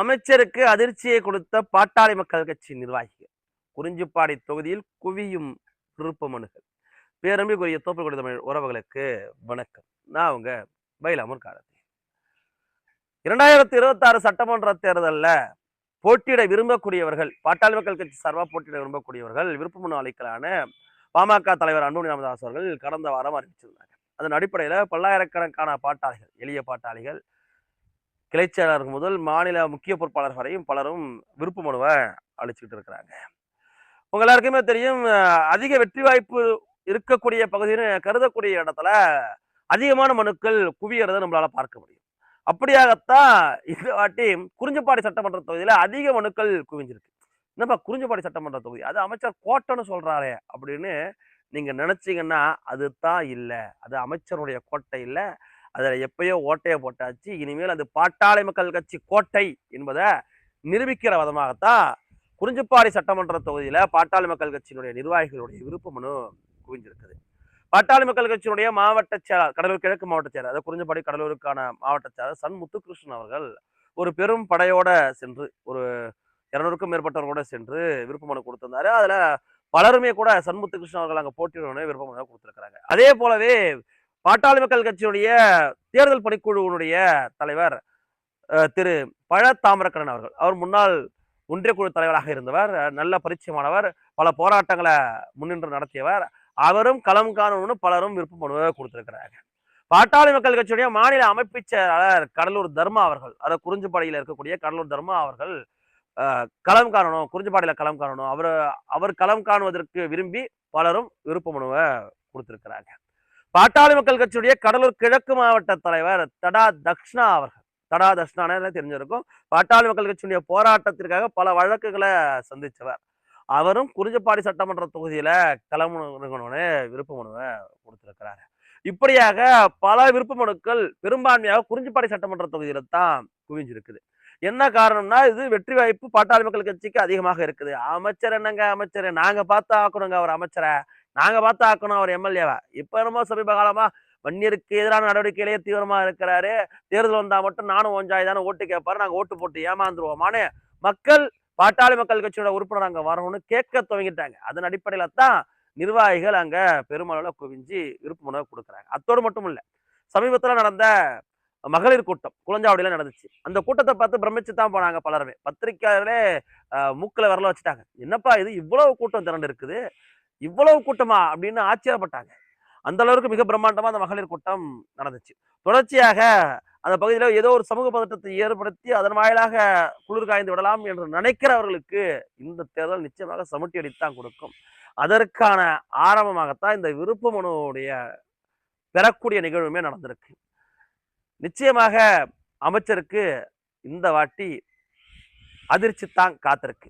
அமைச்சருக்கு அதிர்ச்சியை கொடுத்த பாட்டாளி மக்கள் கட்சி நிர்வாகிகள். குறிஞ்சிப்பாடி தொகுதியில் குவியும் விருப்ப மனுகள் பேரம்பிக்குரிய தோப்பு தமிழ் உறவுகளுக்கு வணக்கம். நான் அவங்க பயிலாமூர் காரதி இரண்டாயிரத்தி இருபத்தி ஆறு சட்டமன்ற தேர்தலில் போட்டியிட விரும்பக்கூடியவர்கள் பாட்டாளி மக்கள் கட்சி சார்பாக போட்டியிட விரும்பக்கூடியவர்கள் விருப்ப மனு அளிக்கலான பாமக தலைவர் அன்புமணி ராமதாஸ் அவர்கள் கடந்த வாரம் அறிவிச்சிருந்தாங்க. அதன் அடிப்படையில் பல்லாயிரக்கணக்கான பாட்டாளிகள் எளிய பாட்டாளிகள் கிளைச்செயலாளர் முதல் மாநில முக்கிய பொறுப்பாளர் வரையும் பலரும் விருப்ப மனுவை அளிச்சுக்கிட்டு இருக்கிறாங்க. உங்க எல்லாருக்குமே தெரியும் அதிக வெற்றி வாய்ப்பு இருக்கக்கூடிய பகுதின்னு கருதக்கூடிய இடத்துல அதிகமான மனுக்கள் குவியறதை நம்மளால பார்க்க முடியும். அப்படியாகத்தான் இந்த வாட்டி குறிஞ்சிப்பாடி சட்டமன்ற தொகுதியில அதிக மனுக்கள் குவிஞ்சிருக்கு. என்னப்பா குறிஞ்சிப்பாடி சட்டமன்ற தொகுதி? அது அமைச்சர் கோட்டைன்னு சொல்றாரே அப்படின்னு நீங்க நினைச்சீங்கன்னா அது தான் இல்லை. அது அமைச்சருடைய கோட்டை இல்லை. அதில் எப்பயோ ஓட்டையை போட்டாச்சு. இனிமேல் அது பாட்டாளி மக்கள் கட்சி கோட்டை என்பதை நிரூபிக்கிற விதமாகத்தான் குறிஞ்சிப்பாடி சட்டமன்ற தொகுதியில் பாட்டாளி மக்கள் கட்சியினுடைய நிர்வாகிகளுடைய விருப்ப மனு குவிஞ்சிருக்குது. பாட்டாளி மக்கள் கட்சியினுடைய மாவட்ட செயலாளர் கடலூர் கிழக்கு மாவட்ட செயலாளர் அதாவது குறிஞ்சிப்பாடி கடலூருக்கான மாவட்ட செயலாளர் சன் முத்துகிருஷ்ணன் அவர்கள் ஒரு பெரும் படையோட சென்று ஒரு இரநூறுக்கும் மேற்பட்டவர்களோட சென்று விருப்ப மனு கொடுத்திருந்தாரு. அதில் பலருமே கூட சண்முத்து கிருஷ்ணன் அவர்கள் அங்கே போட்டியிடணும் விருப்ப மனு கொடுத்திருக்கிறாங்க. அதே போலவே பாட்டாளி மக்கள் கட்சியினுடைய தேர்தல் பணிக்குழுவினுடைய தலைவர் அஹ், திரு. பழ தாமரக்கண்ணன் அவர்கள். அவர் முன்னாள் ஒன்றிய குழு தலைவராக இருந்தவர் நல்ல பரிச்சயமானவர் பல போராட்டங்களை முன்னின்று நடத்தியவர். அவரும் களம் காணணும்னு பலரும் விருப்பம் மனுவை கொடுத்திருக்கிறாங்க பாட்டாளி மக்கள் கட்சியுடைய மாநில அமைப்பு கடலூர் தர்மா அவர்கள் அதாவது குறிஞ்சிப்பாடியில் இருக்கக்கூடிய கடலூர் தர்மா அவர்கள் களம் காணணும் குறிஞ்சிப்பாடியில் களம் காணணும். அவர் அவர் களம் காணுவதற்கு விரும்பி பலரும் விருப்ப மனுவை கொடுத்திருக்கிறாங்க பாட்டாளி மக்கள் கட்சியுடைய கடலூர் கிழக்கு மாவட்ட தலைவர் தடா தக்ஷ்ணா அவர்கள். தடா தக்ஷ்ணானே தெரிஞ்சிருக்கும். பாட்டாளி மக்கள் கட்சியுடைய போராட்டத்திற்காக பல வழக்குகளை சந்திச்சவர் அவரும் குறிஞ்சப்பாடி சட்டமன்ற தொகுதியில களமுன்னு விருப்ப மனுவை கொடுத்திருக்கிறாரு. இப்படியாக பல விருப்ப மனுக்கள் பெரும்பான்மையாக குறிஞ்சிப்பாடி சட்டமன்ற தொகுதியில தான் குவிஞ்சிருக்குது. என்ன காரணம்னா இது வெற்றி வாய்ப்பு பாட்டாளி மக்கள் கட்சிக்கு அதிகமாக இருக்குது. அமைச்சர் என்னங்க அமைச்சர்? நாங்க பார்த்து ஆக்கணுங்க அவர் அமைச்சரை. நாங்கள் பார்த்து ஆக்கணும் அவர் எம்எல்ஏவை. இப்போ என்னமோ சமீப காலமாக வன்னியருக்கு எதிரான நடவடிக்கையிலேயே தீவிரமாக இருக்கிறாரு. தேர்தல் வந்தால் மட்டும் நானும் ஒஞ்சாய் தானே ஓட்டு கேட்பாரு. நாங்கள் ஓட்டு போட்டு ஏமாந்துருவோமானு மக்கள் பாட்டாளி மக்கள் கட்சியோட உறுப்பினர் அங்கே வரணும்னு கேட்க துவங்கிட்டாங்க. அதன் அடிப்படையில் தான் நிர்வாகிகள் அங்கே பெருமளவில் குவிஞ்சு விருப்ப மனுவை கொடுக்குறாங்க. அத்தோடு மட்டும் இல்லை சமீபத்தில் நடந்த மகளிர் கூட்டம் குளஞ்சாவடியில் நடந்துச்சு. அந்த கூட்டத்தை பார்த்து பிரமிச்சு தான் போனாங்க பலருமே. பத்திரிக்கையாளர்களே மூக்கில் வரல விரல வச்சுட்டாங்க. என்னப்பா இது இவ்வளவு கூட்டம் திரண்டு இருக்குது? இவ்வளவு கூட்டமா அப்படின்னு ஆச்சரியப்பட்டாங்க. அந்த அளவுக்கு மிக பிரம்மாண்டமா அந்த மகளிர் கூட்டம் நடந்துச்சு. தொடர்ச்சியாக அந்த பகுதியில் ஏதோ ஒரு சமூக பதட்டத்தை ஏற்படுத்தி அதன் வாயிலாக குளிர் காய்ந்து விடலாம் என்று நினைக்கிறவர்களுக்கு இந்த தேர்தல் நிச்சயமாக சமட்டி அடித்தான் கொடுக்கும். அதற்கான ஆரம்பமாகத்தான் இந்த விருப்ப மனுவுடைய பெறக்கூடிய நிகழ்வுமே நடந்திருக்கு. நிச்சயமாக அமைச்சருக்கு இந்த வாட்டி அதிர்ச்சி தான் காத்திருக்கு.